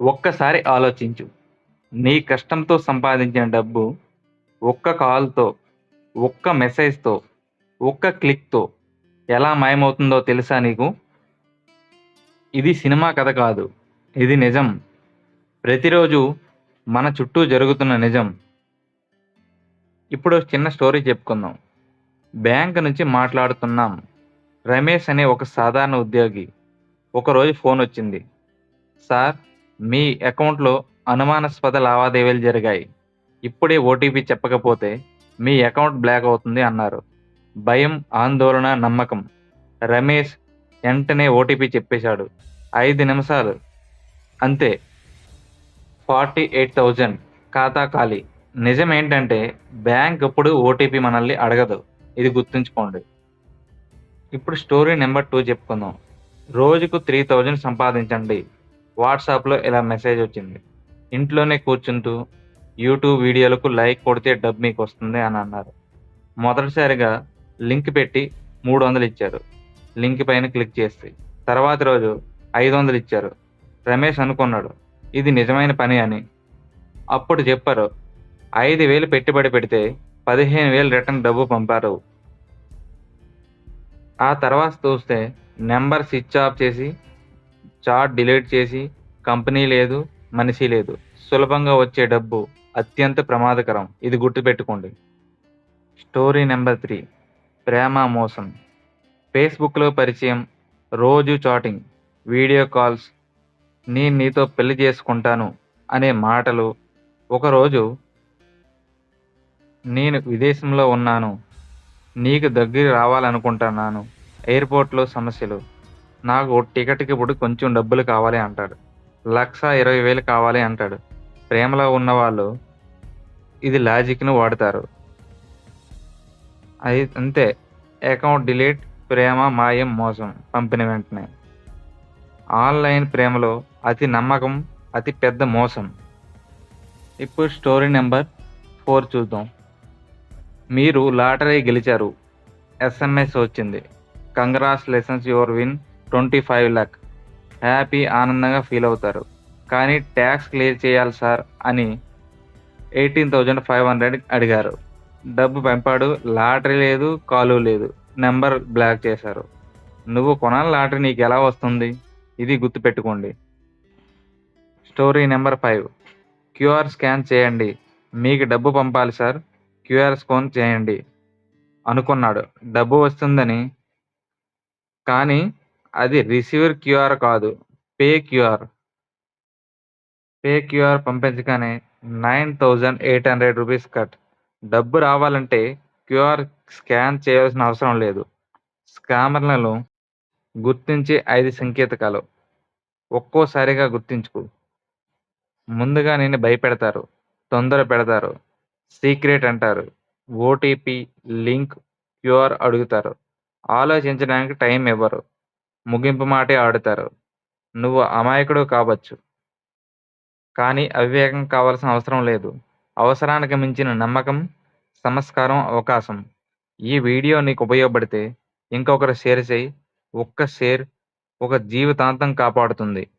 ఒక్కసారి ఆలోచించు. నీ కష్టంతో సంపాదించిన డబ్బు ఒక్క కాల్తో ఒక్క మెసేజ్తో ఒక్క క్లిక్తో ఎలా మాయమవుతుందో తెలుసా నీకు? ఇది సినిమా కథ కాదు. ఇది నిజం. ప్రతిరోజు మన చుట్టూ జరుగుతున్న నిజం. ఇప్పుడు చిన్న స్టోరీ చెప్పుకుందాం. బ్యాంక్ నుంచి మాట్లాడుతున్నాం. రమేష్ అనే ఒక సాధారణ ఉద్యోగి. ఒకరోజు ఫోన్ వచ్చింది. సార్ మీ అకౌంట్లో అనుమానాస్పద లావాదేవీలు జరిగాయి. ఇప్పుడే ఓటీపీ చెప్పకపోతే మీ అకౌంట్ బ్లాక్ అవుతుంది అన్నారు. భయం ఆందోళన నమ్మకం. రమేష్ వెంటనే ఓటీపీ చెప్పేశాడు. ఐదు నిమిషాలు. అంతే. Forty eight thousand. ఖాతా ఖాళీ. నిజం ఏంటంటే బ్యాంక్ ఎప్పుడు ఓటీపీ మనల్ని అడగదు. ఇది గుర్తుంచుకోండి. ఇప్పుడు స్టోరీ నెంబర్ టూ చెప్పుకుందాం. రోజుకు త్రీ థౌజండ్ సంపాదించండి. వాట్సాప్లో ఇలా మెసేజ్ వచ్చింది. ఇంట్లోనే కూర్చుంటూ యూట్యూబ్ వీడియోలకు లైక్ కొడితే డబ్బు మీకు వస్తుంది అని అన్నారు. మొదటిసారిగా లింక్ పెట్టి మూడు వందలు ఇచ్చారు. లింక్ పైన క్లిక్ చేసి తర్వాత రోజు ఐదు వందలు ఇచ్చారు. రమేష్ అనుకున్నాడు ఇది నిజమైన పని అని. అప్పుడు చెప్పారు ఐదు వేలు పెట్టుబడి పెడితే పదిహేను వేలు రిటర్న్ డబ్బు పంపారు. ఆ తర్వాత చూస్తే నెంబర్ స్విచ్ ఆఫ్ చేసి చాట్ డిలీట్ చేసి కంపెనీ లేదు మనిషి లేదు. సులభంగా వచ్చే డబ్బు అత్యంత ప్రమాదకరం. ఇది గుర్తుపెట్టుకోండి. Story number three. ప్రేమ మోసం. ఫేస్బుక్లో పరిచయం. రోజు చాటింగ్. Video calls. నేను నీతో పెళ్ళి చేసుకుంటాను అనే మాటలు. ఒకరోజు నేను విదేశంలో ఉన్నాను. నీకు దగ్గర రావాలనుకుంటున్నాను. ఎయిర్పోర్ట్లో సమస్యలు. నాకు టికెట్కి ఇప్పుడు కొంచెం డబ్బులు కావాలి అంటాడు. లక్ష ఇరవై వేలు కావాలి అంటాడు. ప్రేమలో ఉన్నవాళ్ళు ఇది లాజిక్ను వాడతారు. అది అంతే. అకౌంట్ డిలీట్ ప్రేమ మాయం మోసం పంపిన వెంటనే. ఆన్లైన్ ప్రేమలో అతి నమ్మకం అతి పెద్ద మోసం. ఇప్పుడు స్టోరీ నెంబర్ ఫోర్ చూద్దాం. మీరు లాటరీ గెలిచారు. ఎస్ఎంఎస్ వచ్చింది. Congratulations your win. Twenty five lakh happy ఆనందంగా ఫీల్ అవుతారు. కానీ ట్యాక్స్ క్లియర్ చేయాలి సార్ అని ఎయిటీన్ థౌజండ్ ఫైవ్ హండ్రెడ్ అడిగారు. డబ్బు పంపాడు లాటరీ లేదు కాలు లేదు. నెంబర్ బ్లాక్ చేశారు. నువ్వు కొనాలి లాటరీ నీకు ఎలా వస్తుంది? ఇది గుర్తుపెట్టుకోండి. Story number five QR scan చేయండి. మీకు డబ్బు పంపాలి సార్ క్యూఆర్ స్కాన్ చేయండి. అనుకున్నాడు. డబ్బు వస్తుందని. కానీ అది రిసీవర్ క్యూఆర్ కాదు. Pay QR. Pay QR పంపించగానే nine thousand eight hundred rupees cut. డబ్బు రావాలంటే క్యూఆర్ స్కాన్ చేయాల్సిన అవసరం లేదు. స్కామర్లను గుర్తించే ఐదు సంకేతకాలు. ఒక్కోసారిగా గుర్తించుకు. ముందుగా నేను భయపెడతారు. తొందర పెడతారు. సీక్రెట్ అంటారు. ఓటీపీ లింక్ క్యూఆర్ అడుగుతారు. ఆలోచించడానికి టైం ఇవ్వరు. ముగింపు మాటే ఆడుతారు. నువ్వు అమాయకుడు కావచ్చు. కానీ అవివేకం కావాల్సిన అవసరం లేదు. అవసరానికి మించిన నమ్మకం సంస్కారం అవకాశం. ఈ వీడియో నీకు ఉపయోగపడితే ఇంకొకరు షేర్ చేయి. ఒక్క షేర్ ఒక జీవితాంతం కాపాడుతుంది.